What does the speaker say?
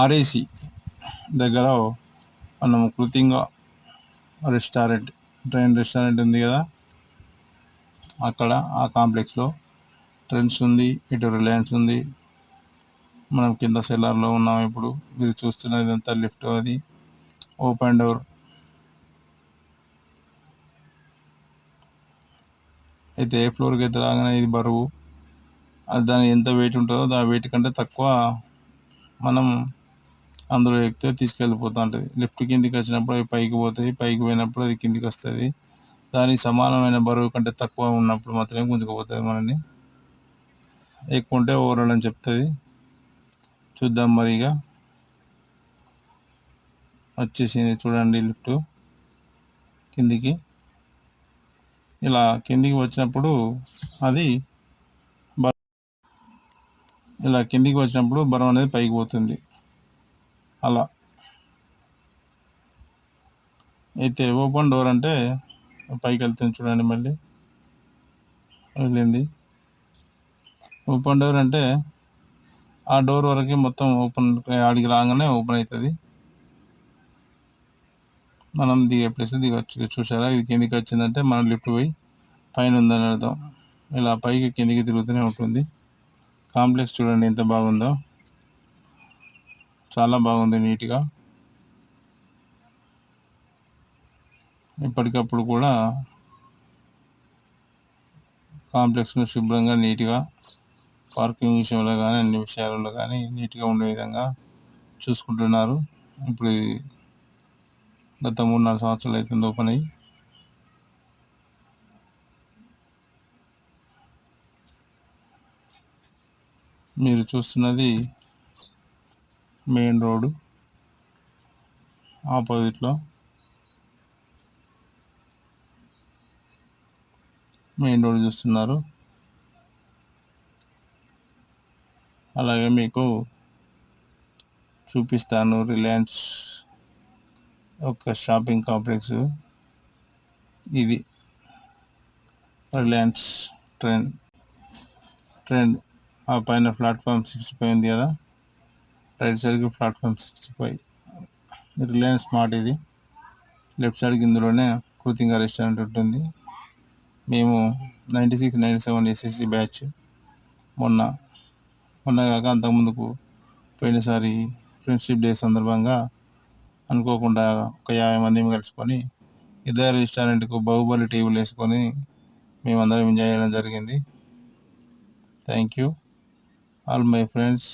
RAC దగ్గర మనం కృతింగా restaurant train restaurant ఉంది కదా. అక్కడ ఆ కాంప్లెక్స్లో ట్రెండ్స్ ఉంది ఇటు రిలయన్స్ ఉంది. మనం కింద సెల్లార్లో ఉన్నాం ఇప్పుడు. మీరు చూస్తున్నది అంతా లిఫ్ట్ అది. Open door. అయితే ఏ ఫ్లోర్కి అయితే రాగానే ఇది బరువు. అది దాని ఎంత వెయిట్ ఉంటుందో దాని వెయిట్ కంటే తక్కువ మనం అందులో ఎక్కితే తీసుకెళ్ళిపోతూ ఉంటుంది. లిఫ్ట్ కిందికి వచ్చినప్పుడు అవి పైకి పోతాయి. పైకి పోయినప్పుడు అది కిందికి వస్తుంది. దానికి సమానమైన బరువు కంటే తక్కువ ఉన్నప్పుడు మాత్రమే గుంజుకుపోతుంది మనల్ని. ఎక్కువ ఉంటే ఓవరాల్ అని చెప్తుంది. చూద్దాం మరిగా వచ్చేసింది చూడండి లిఫ్ట్ కిందికి. ఇలా కిందికి వచ్చినప్పుడు అది బ- ఇలా కిందికి వచ్చినప్పుడు బరువు అనేది పైకి పోతుంది. అలా. అయితే ఓపెన్ డోర్ అంటే పైకి వెళ్తుంది చూడండి మళ్ళీ. వెళ్ళింది. ఓపెన్ డోర్ అంటే ఆ డోర్ వరకు మొత్తం ఓపెన్ ఆడికి రాగానే ఓపెన్ అవుతుంది. మనం దిగే ప్లేస్ దిగొచ్చు. చూసారా? ఇది కిందికి వచ్చిందంటే మనం లిఫ్ట్ పోయి పైన ఉందని అర్థం. ఇలా పైకి కిందికి తిరుగుతూనే ఉంటుంది. కాంప్లెక్స్ చూడండి ఎంత బాగుందో. చాలా బాగుంది నీట్గా. ఎప్పటికప్పుడు కూడా కాంప్లెక్స్ను శుభ్రంగా నీట్గా పార్కింగ్ విషయంలో కానీ అన్ని విషయాలలో కానీ నీట్గా ఉండే విధంగా చూసుకుంటున్నారు. ఇప్పుడు గత మూడు నాలుగు సంవత్సరాలు అవుతుంది ఓపెన్ అయ్యి. మీరు చూస్తున్నది మెయిన్ రోడ్ ఆపోజిట్లో మెయిన్ రోడ్ చూస్తున్నారు. అలాగే మీకు చూపిస్తాను రిలయన్స్ ఒక షాపింగ్ కాంప్లెక్స్. ఇది రిలయన్స్ ట్రెండ్ ట్రెండ్. ఆ పైన ప్లాట్ఫామ్ సిక్స్ పోయింది కదా. రైట్ సైడ్కి platform sixty five Reliance smart ఇది. లెఫ్ట్ సైడ్కి ఇందులోనే కృతింగా రెస్టారెంట్ ఉంటుంది. మేము ninety six ninety seven SSC batch మొన్న మొన్న కాక అంతకుముందుకు పోయినసారి ఫ్రెండ్షిప్ డే సందర్భంగా అనుకోకుండా ఒక యాభై మంది కలుసుకొని ఇద్దరు రెస్టారెంట్కు బాహుబలి టేబుల్ వేసుకొని మేమందరం ఎంజాయ్ చేయడం జరిగింది. Thank you all my friends